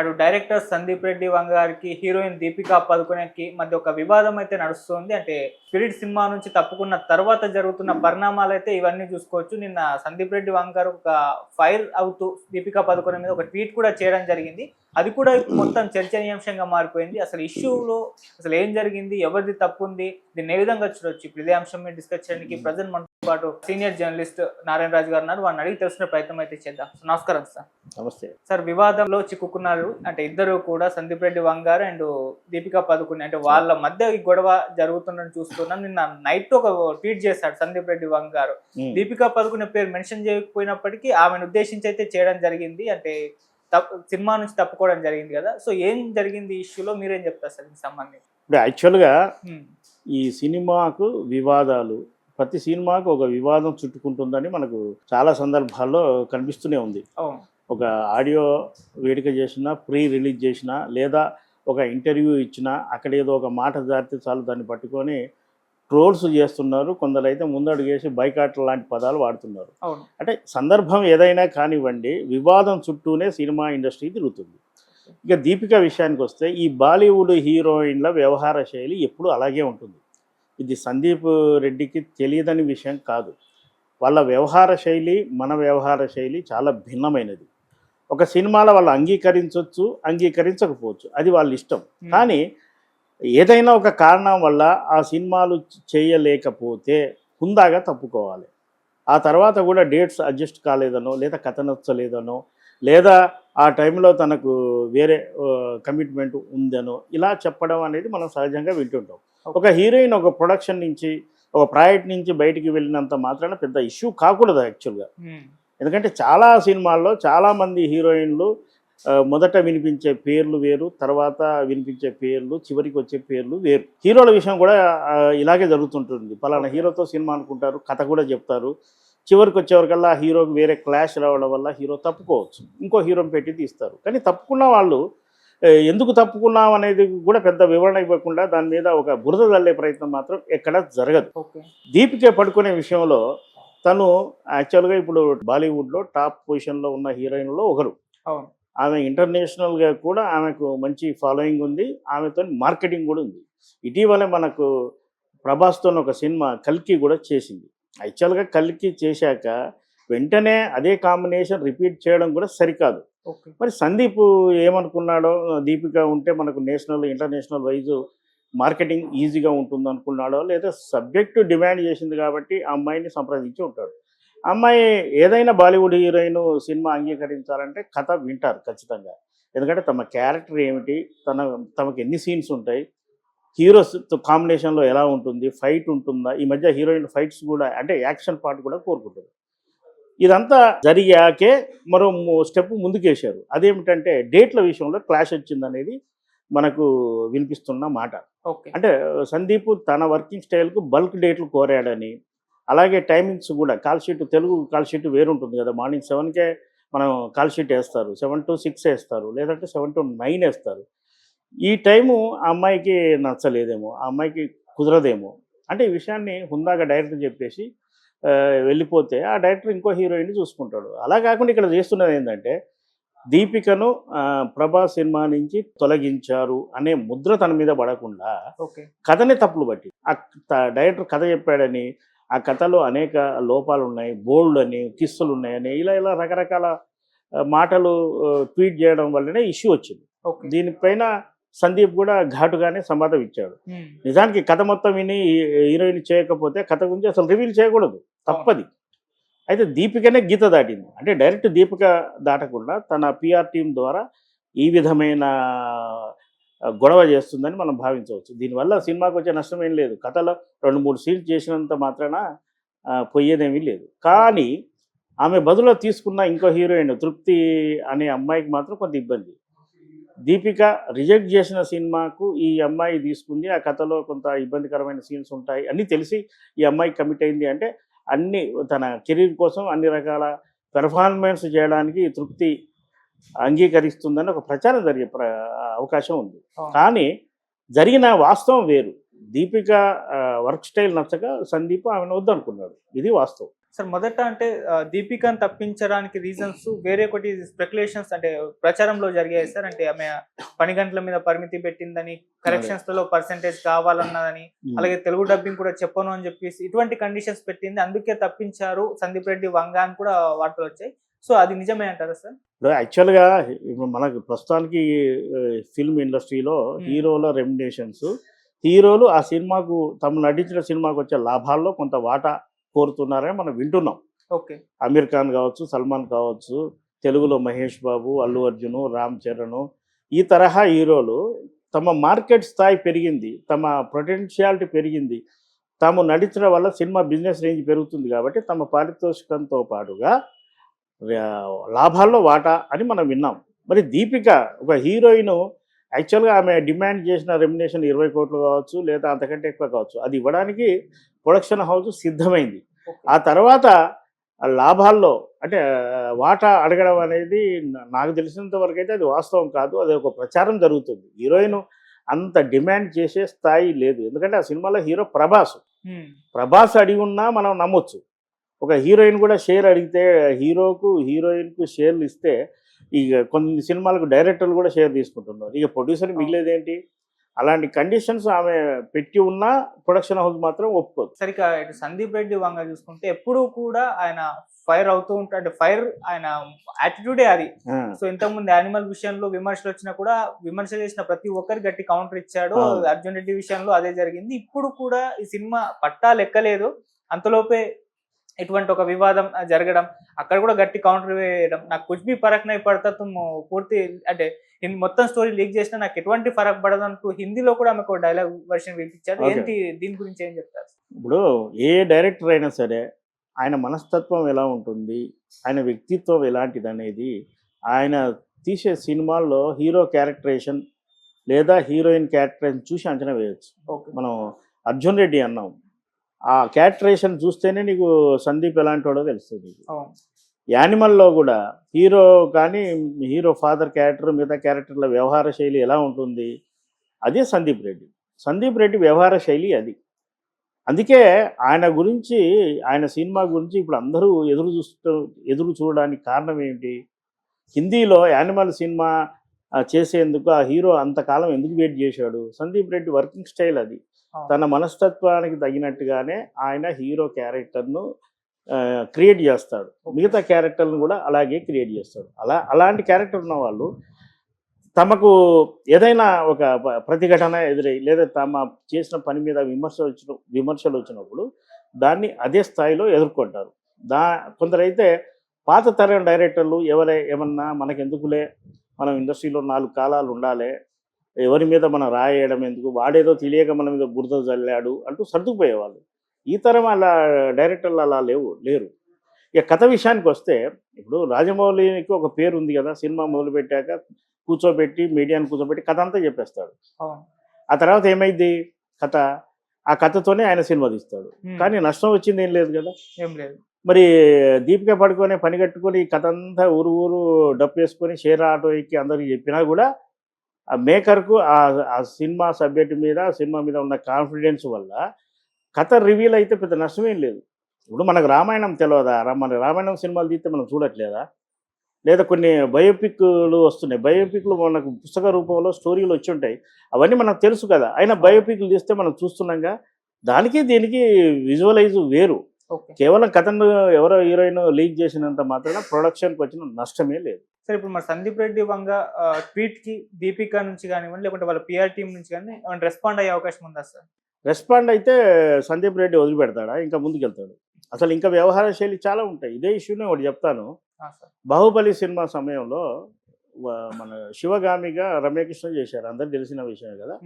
అటు డైరెక్టర్ సందీప్ రెడ్డి వంగ గారికి హీరోయిన్ దీపికా పదుకునేకి మధ్య ఒక వివాదం అయితే నడుస్తుంది. అంటే స్పిరిట్ సినిమా నుంచి తప్పుకున్న తర్వాత జరుగుతున్న పరిణామాలు అయితే ఇవన్నీ చూసుకోవచ్చు. నిన్న సందీప్ రెడ్డి వంగ గారు ఒక ఫైర్ అవుతూ దీపికా పదుకునే మీద ఒక ట్వీట్ కూడా చేయడం జరిగింది. అది కూడా మొత్తం చర్చనీయాంశంగా మారిపోయింది. అసలు ఇష్యూలో అసలు ఏం జరిగింది ఎవరిది తప్పు ఉంది దీన్ని ఏ విధంగా చూడొచ్చు? ఇప్పుడు ఇదే అంశం మీద డిస్కస్ చేయడానికి ప్రజెంట్ మనతో పాటు సీనియర్ జర్నలిస్ట్ నారాయణ రాజు గారు ఉన్నారు. వారిని అడిగి తెలుసుకునే ప్రయత్నం అయితే చేద్దాం. నమస్కారం సార్. నమస్తే. సార్ వివాదంలో చిక్కుకున్నారు. అంటే ఇద్దరు కూడా సందీప్ రెడ్డి వంగారు అండ్ దీపికా పదుకుని అంటే వాళ్ళ మధ్య ఈ గొడవ జరుగుతుందని చూస్తున్నాం నిన్న నైట్ ఒక ట్వీట్ చేశాడు సందీప్ రెడ్డి వంగారు. దీపికా పదుకునే పేరు మెన్షన్ చేయకపోయినప్పటికీ ఆమెను ఉద్దేశించి అయితే చేయడం జరిగింది. అంటే సినిమా నుంచి తప్పుకోవడం జరిగింది కదా. సో ఏం జరిగింది ఇష్యూలో? మీరేం చెప్తారు సార్ దీనికి సంబంధించి? ఇప్పుడు యాక్చువల్గా. ఈ సినిమాకు వివాదాలు ప్రతి సినిమాకు ఒక వివాదం చుట్టుకుంటుందని మనకు చాలా సందర్భాల్లో కనిపిస్తూనే ఉంది. ఒక ఆడియో వేడుక చేసినా ప్రీ రిలీజ్ చేసినా లేదా ఒక ఇంటర్వ్యూ ఇచ్చినా అక్కడ ఏదో ఒక మాట జారితే చాలు దాన్ని పట్టుకొని ట్రోల్స్ చేస్తున్నారు. కొందరైతే ముందడుగేసి బైకాట్ లాంటి పదాలు వాడుతున్నారు. అంటే సందర్భం ఏదైనా కానివ్వండి వివాదం చుట్టూనే సినిమా ఇండస్ట్రీ తిరుగుతుంది. ఇక దీపిక విషయానికి వస్తే ఈ బాలీవుడ్ హీరోయిన్ల వ్యవహార శైలి ఎప్పుడు అలాగే ఉంటుంది. ఇది సందీప్ రెడ్డికి తెలియదని విషయం కాదు. వాళ్ళ వ్యవహార శైలి మన వ్యవహార శైలి చాలా భిన్నమైనది. ఒక సినిమాలో వాళ్ళు అంగీకరించవచ్చు అంగీకరించకపోవచ్చు. అది వాళ్ళ ఇష్టం. కానీ ఏదైనా ఒక కారణం వల్ల ఆ సినిమాలు చేయలేకపోతే హుందాగా తప్పుకోవాలి. ఆ తర్వాత కూడా డేట్స్ అడ్జస్ట్ కాలేదనో లేదా కథ నచ్చలేదనో లేదా ఆ టైంలో తనకు వేరే కమిట్మెంట్ ఉందనో ఇలా చెప్పడం అనేది మనం సహజంగా వింటుంటాం. ఒక హీరోయిన్ ఒక ప్రొడక్షన్ నుంచి ఒక ప్రాజెక్ట్ నుంచి బయటికి వెళ్ళినంత మాత్రాన పెద్ద ఇష్యూ కాకూడదు యాక్చువల్గా. ఎందుకంటే చాలా సినిమాల్లో చాలామంది హీరోయిన్లు మొదట వినిపించే పేర్లు వేరు తర్వాత వినిపించే పేర్లు చివరికి వచ్చే పేర్లు వేరు. హీరోల విషయం కూడా ఇలాగే జరుగుతుంటుంది. పలానా హీరోతో సినిమా అనుకుంటారు కథ కూడా చెప్తారు. చివరికి వచ్చేవరకల్లా ఆ హీరోకి వేరే క్లాష్ రావడం వల్ల హీరో తప్పుకోవచ్చు. ఇంకో హీరోని పెట్టి తీస్తారు. కానీ తప్పుకున్న వాళ్ళు ఎందుకు తప్పుకున్నాం అనేది కూడా పెద్ద వివరణ ఇవ్వకుండా దాని మీద ఒక బురద చల్లే ప్రయత్నం మాత్రం ఎక్కడ జరగదు. దీపిక పడుకునే విషయంలో తను యాక్చువల్గా ఇప్పుడు బాలీవుడ్లో టాప్ పొజిషన్లో ఉన్న హీరోయిన్లో ఒకరు. అవును. ఆమె ఇంటర్నేషనల్గా కూడా ఆమెకు మంచి ఫాలోయింగ్ ఉంది. ఆమెతో మార్కెటింగ్ కూడా ఉంది. ఇటీవలే మనకు ప్రభాస్తో ఒక సినిమా కల్కి కూడా చేసింది. యాక్చువల్గా కల్కి చేశాక వెంటనే అదే కాంబినేషన్ రిపీట్ చేయడం కూడా సరికాదు. మరి సందీప్ ఏమనుకున్నాడో? దీపిక ఉంటే మనకు నేషనల్ ఇంటర్నేషనల్ వైజ్ మార్కెటింగ్ ఈజీగా ఉంటుంది అనుకున్నాడో లేదా సబ్జెక్టు డిమాండ్ చేసింది కాబట్టి ఆ అమ్మాయిని సంప్రదించి ఉంటాడు. అమ్మాయి ఏదైనా బాలీవుడ్ హీరోయిన్ సినిమా అంగీకరించాలంటే కథ వింటారు ఖచ్చితంగా. ఎందుకంటే తమ క్యారెక్టర్ ఏమిటి తన తమకు ఎన్ని సీన్స్ ఉంటాయి హీరోస్ కాంబినేషన్లో ఎలా ఉంటుంది ఫైట్ ఉంటుందా ఈ మధ్య హీరోయిన్ ఫైట్స్ కూడా అంటే యాక్షన్ పార్ట్ కూడా కోరుకుంటుంది. ఇదంతా జరిగాకే మరో స్టెప్ ముందుకేశారు. అదేమిటంటే డేట్ల విషయంలో క్లాష్ వచ్చిందనేది మనకు వినిపిస్తున్న మాట. ఓకే. అంటే సందీప్ తన వర్కింగ్ స్టైల్కు బల్క్ డేట్లు కోరాడని అలాగే టైమింగ్స్ కూడా call sheet Telugu call sheet వేరుంటుంది కదా మార్నింగ్ సెవెన్కే మనం కాల్ షీట్ వేస్తారు సెవెన్ టు సిక్స్ వేస్తారు లేదంటే సెవెన్ టు నైన్ వేస్తారు. ఈ టైము ఆ అమ్మాయికి నచ్చలేదేమో ఆ అమ్మాయికి కుదరదేమో. అంటే ఈ విషయాన్ని హుందాగా డైరెక్టర్ చెప్పేసి వెళ్ళిపోతే ఆ డైరెక్టర్ ఇంకో హీరోయిన్ చూసుకుంటాడు. అలా కాకుండా ఇక్కడ చేస్తున్నది ఏంటంటే దీపికను ఆ, ప్రభాస్ సినిమా నుంచి తొలగించారు అనే ముద్ర తన మీద పడకుండా ఓకే. కథనే తప్పులు బట్టి ఆ డైరెక్టర్ కథ చెప్పాడని ఆ కథలో అనేక లోపాలు ఉన్నాయి బోల్డ్ అని కిస్సులు ఉన్నాయని ఇలా ఇలా రకరకాల మాటలు ట్వీట్ చేయడం వల్లనే ఇష్యూ వచ్చింది. దీనిపైన సందీప్ కూడా ఘాటుగానే సమాధానం ఇచ్చాడు. నిజానికి కథ మొత్తం విని హీరోయిన్ చేయకపోతే కథ గురించి అసలు రివీల్ చేయకూడదు. తప్పది. అయితే దీపికనే గీత దాటింది. అంటే డైరెక్ట్ దీపిక దాటకుండా తన పిఆర్ టీం ద్వారా ఈ విధమైన గొడవ చేస్తుందని మనం భావించవచ్చు. దీనివల్ల సినిమాకి వచ్చే నష్టం ఏం లేదు. కథలో రెండు మూడు సీన్స్ చేసినంత మాత్రాన పోయేదేమీ లేదు. కానీ ఆమె బదులో తీసుకున్న ఇంకో హీరోయిన్ తృప్తి అనే అమ్మాయికి మాత్రం కొంత ఇబ్బంది. దీపిక రిజెక్ట్ చేసిన సినిమాకు ఈ అమ్మాయి తీసుకుంది. ఆ కథలో కొంత ఇబ్బందికరమైన సీన్స్ ఉంటాయి. అన్నీ తెలిసి ఈ అమ్మాయి కమిట్ అయింది అంటే అన్ని తన కెరీర్ కోసం అన్ని రకాల పెర్ఫార్మెన్స్ చేయడానికి తృప్తి అంగీకరిస్తుందని ఒక ప్రచారం జరిగే అవకాశం ఉంది. కానీ జరిగిన వాస్తవం వేరు. దీపిక వర్క్ స్టైల్ నచ్చక సందీప్ ఆమెను వద్దనుకున్నాడు. ఇది వాస్తవం. సార్ మొదట అంటే దీపికను తప్పించడానికి రీజన్స్ వేరే ఒకటి స్పెక్యులేషన్స్ అంటే ప్రచారంలో జరిగాయి సార్. అంటే ఆమె పని గంటల మీద పరిమితి పెట్టిందని కరెక్షన్స్లో పర్సంటేజ్ కావాలన్నదని అలాగే తెలుగు డబ్బింగ్ కూడా చెప్పను అని చెప్పేసి ఇటువంటి కండిషన్స్ పెట్టింది. అందుకే తప్పించారు. సందీప్ రెడ్డి వంగ అని కూడా వార్తలు వచ్చాయి. సో అది నిజమే అంటారా సార్? యాక్చువల్గా ఇప్పుడు మనకు ప్రస్తుతానికి ఫిల్మ్ ఇండస్ట్రీలో హీరోల రెమ్యునేషన్స్ హీరోలు ఆ సినిమాకు తమ నటించిన సినిమాకు వచ్చే లాభాల్లో కొంత వాటా కోరుతున్నారని మనం వింటున్నాం. ఓకే. అమీర్ ఖాన్ కావచ్చు సల్మాన్ కావచ్చు తెలుగులో మహేష్ బాబు అల్లు అర్జున్ రామ్ చరణ్ ఈ తరహా హీరోలు తమ మార్కెట్ స్థాయి పెరిగింది తమ పొటెన్షియాలిటీ పెరిగింది. తాము నటించడం వల్ల సినిమా బిజినెస్ రేంజ్ పెరుగుతుంది కాబట్టి తమ పారితోషికంతో పాటుగా లాభాల్లో వాటా అని మనం విన్నాం. మరి దీపిక ఒక హీరోయిన్ యాక్చువల్గా ఆమె డిమాండ్ చేసిన రెమ్యునేషన్ ఇరవై కోట్లు కావచ్చు లేదా అంతకంటే ఎక్కువ కావచ్చు అది ఇవ్వడానికి ప్రొడక్షన్ హౌస్ సిద్ధమైంది. ఆ తర్వాత లాభాల్లో అంటే వాటా అడగడం అనేది నాకు తెలిసినంత వరకు అయితే అది వాస్తవం కాదు అది ఒక ప్రచారం జరుగుతుంది. హీరోయిన్ అంత డిమాండ్ చేసే స్థాయి లేదు. ఎందుకంటే ఆ సినిమాలో హీరో ప్రభాస్. ప్రభాస్ అడిగి ఉన్నా మనం నమ్మొచ్చు. ఒక హీరోయిన్ కూడా షేర్ అడిగితే హీరోకు హీరోయిన్కు షేర్లు ఇస్తే ఇక కొన్ని సినిమాలకు డైరెక్టర్లు కూడా షేర్ తీసుకుంటున్నారు. ఇక ప్రొడ్యూసర్ మిగిలేది ఏంటి అలాంటి కండిషన్స్ ఆమె పెట్టి ఉన్నా ప్రొడక్షన్ హౌస్ మాత్రం ఒప్పుకోదు. సరిగ్గా ఇటు సందీప్ రెడ్డి వంగ చూసుకుంటే ఎప్పుడూ కూడా ఆయన ఫైర్ అవుతూ ఉంటాడు అంటే ఫైర్ ఆయన యాటిట్యూడే అది. సో ఇంతకుముందు యానిమల్ విషయంలో విమర్శలు వచ్చినా కూడా విమర్శ చేసిన ప్రతి ఒక్కరి గట్టి కౌంటర్ ఇచ్చాడు. అర్జున్ రెడ్డి విషయంలో అదే జరిగింది. ఇప్పుడు కూడా ఈ సినిమా పట్టా లెక్కలేదు. అంతలోపే ఇటువంటి ఒక వివాదం జరగడం అక్కడ కూడా గట్టి కౌంటర్ వేయడం నాకు కుచ్ బి ఫరక్ నై పడతా పూర్తి అంటే మొత్తం స్టోరీ లీక్ చేసినా నాకు ఎటువంటి ఫరక్ పడదు అంటూ హిందీలో కూడా ఆమెకు డైలాగ్ వర్షన్ వినిపించారు. ఏంటి దీని గురించి ఏం చెప్తారు? ఇప్పుడు ఏ డైరెక్టర్ అయినా సరే ఆయన మనస్తత్వం ఎలా ఉంటుంది ఆయన వ్యక్తిత్వం ఎలాంటిది అనేది ఆయన తీసే సినిమాల్లో హీరో క్యారెక్టరేషన్ లేదా హీరోయిన్ క్యారెక్టరేషన్ చూసి అంచనా వేయచ్చు. మనం అర్జున్ రెడ్డి అన్నాం. ఆ క్యారెక్టరేషన్ చూస్తేనే నీకు సందీప్ ఎలాంటి వాడో తెలుస్తుంది. యానిమల్లో కూడా హీరో కానీ హీరో ఫాదర్ క్యారెక్టర్ మిగతా క్యారెక్టర్ల వ్యవహార శైలి ఎలా ఉంటుంది? అదే సందీప్ రెడ్డి. సందీప్ రెడ్డి వ్యవహార శైలి అది. అందుకే ఆయన గురించి ఆయన సినిమా గురించి ఇప్పుడు అందరూ ఎదురు చూస్తూ ఎదురు చూడడానికి కారణం ఏంటి హిందీలో యానిమల్ సినిమా చేసేందుకు ఆ హీరో అంతకాలం ఎందుకు వెయిట్ చేశాడు? సందీప్ రెడ్డి వర్కింగ్ స్టైల్ అది. తన మనస్తత్వానికి తగినట్టుగానే ఆయన హీరో క్యారెక్టర్ను క్రియేట్ చేస్తాడు. మిగతా క్యారెక్టర్ను కూడా అలాగే క్రియేట్ చేస్తాడు. అలా అలాంటి క్యారెక్టర్ ఉన్న వాళ్ళు తమకు ఏదైనా ఒక ప్రతిఘటన ఎదురై లేదా తమ చేసిన పని మీద విమర్శ వచ్చిన విమర్శలు వచ్చినప్పుడు దాన్ని అదే స్థాయిలో ఎదుర్కొంటారు. దా కొందరైతే పాత తరం డైరెక్టర్లు ఎవరే ఏమన్నా మనకెందుకులే మనం ఇండస్ట్రీలో నాలుగు కాలాలు ఉండాలి ఎవరి మీద మనం రాయడం ఎందుకు వాడేదో తెలియక మన మీద బురద చల్లాడు అంటూ సర్దుకుపోయేవాళ్ళు. ఈ తరం అలా డైరెక్టర్లు అలా లేవు లేరు. ఇక కథ విషయానికి వస్తే ఇప్పుడు రాజమౌళికి ఒక పేరు ఉంది కదా సినిమా మొదలుపెట్టాక కూర్చోబెట్టి మీడియాని కూర్చోబెట్టి కథ అంతా చెప్పేస్తాడు. ఆ తర్వాత ఏమైంది? కథ. ఆ కథతోనే ఆయన సినిమా తీస్తాడు. కానీ నష్టం వచ్చింది ఏం లేదు కదా? ఏం లేదు. మరి దీపిక పడుకొని పని కట్టుకొని కథ అంతా ఊరు ఊరు డప్పు వేసుకొని షేర్ ఆటో ఎక్కి అందరికి చెప్పినా కూడా ఆ మేకర్కు ఆ సినిమా సబ్జెక్ట్ మీద సినిమా మీద ఉన్న కాన్ఫిడెన్స్ వల్ల కథ రివీల్ అయితే పెద్ద నష్టమేం లేదు. ఇప్పుడు మనకు రామాయణం తెలియదా మన రామాయణం సినిమాలు తీస్తే మనం చూడట్లేదా? లేదా కొన్ని బయోపిక్లు వస్తున్నాయి. బయోపిక్లు మనకు పుస్తక రూపంలో స్టోరీలు వచ్చి ఉంటాయి. అవన్నీ మనకు తెలుసు కదా. అయినా బయోపిక్లు తీస్తే మనం చూస్తున్నాగా? దానికి దీనికి విజువలైజ్ వేరు. కేవలం కథను ఎవరో హీరోయిన్ లీక్ చేసినంత మాత్రాన ప్రొడక్షన్కి వచ్చిన నష్టమే లేదు. సరే ఇప్పుడు మరి సందీప్ రెడ్డి వంగ ట్వీట్కి దీపిక నుంచి కానివ్వండి లేకుంటే వాళ్ళ పిఆర్ టీం నుంచి కానీ ఏమైనా రెస్పాండ్ అయ్యే అవకాశం ఉందా సార్? రెస్పాండ్ అయితే సందీప్ రెడ్డి వదిలిపెడతాడా? ఇంకా ముందుకెళ్తాడు. అసలు ఇంకా వ్యవహార శైలి చాలా ఉంటాయి. ఇదే ఇష్యూనే ఒకటి చెప్తాను. బాహుబలి సినిమా సమయంలో మన శివగామిగా రమ్యకృష్ణ చేశారు. అందరికి తెలిసిన విషయమే కదా.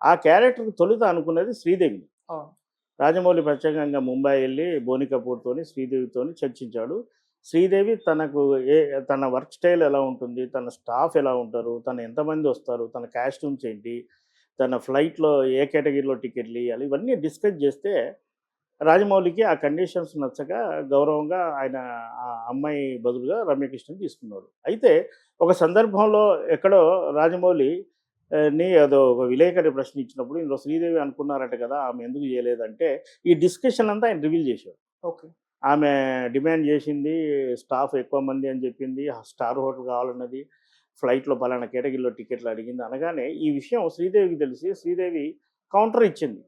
ఆ క్యారెక్టర్ తొలుత అనుకున్నది శ్రీదేవి అవును. రాజమౌళి ప్రత్యేకంగా ముంబై వెళ్ళి బోని కపూర్తోని శ్రీదేవితోని చర్చించాడు. శ్రీదేవి తనకు ఏ తన వర్క్ స్టైల్ ఎలా ఉంటుంది తన స్టాఫ్ ఎలా ఉంటారు తను ఎంతమంది వస్తారు తన కాస్ట్యూమ్స్ ఏంటి తన ఫ్లైట్లో ఏ కేటగిరీలో టికెట్లు ఇవ్వాలి ఇవన్నీ డిస్కస్ చేస్తే రాజమౌళికి ఆ కండిషన్స్ నచ్చక గౌరవంగా ఆయన ఆ అమ్మాయి బదులుగా రమ్యకృష్ణని తీసుకున్నాడు అయితే ఒక సందర్భంలో ఎక్కడో రాజమౌళి ని అదో ఒక విలేకరి ప్రశ్న ఇచ్చినప్పుడు ఇందులో శ్రీదేవి అనుకున్నారట కదా ఆమె ఎందుకు చేయలేదంటే ఈ డిస్కషన్ అంతా ఆయన రివీల్ చేశాడు. ఓకే. ఆమె డిమాండ్ చేసింది స్టాఫ్ ఎక్కువ మంది అని చెప్పింది స్టార్ హోటల్ కావాలన్నది ఫ్లైట్లో పలానా కేటగిరీలో టికెట్లు అడిగింది అనగానే ఈ విషయం శ్రీదేవికి తెలిసి శ్రీదేవి కౌంటర్ ఇచ్చింది.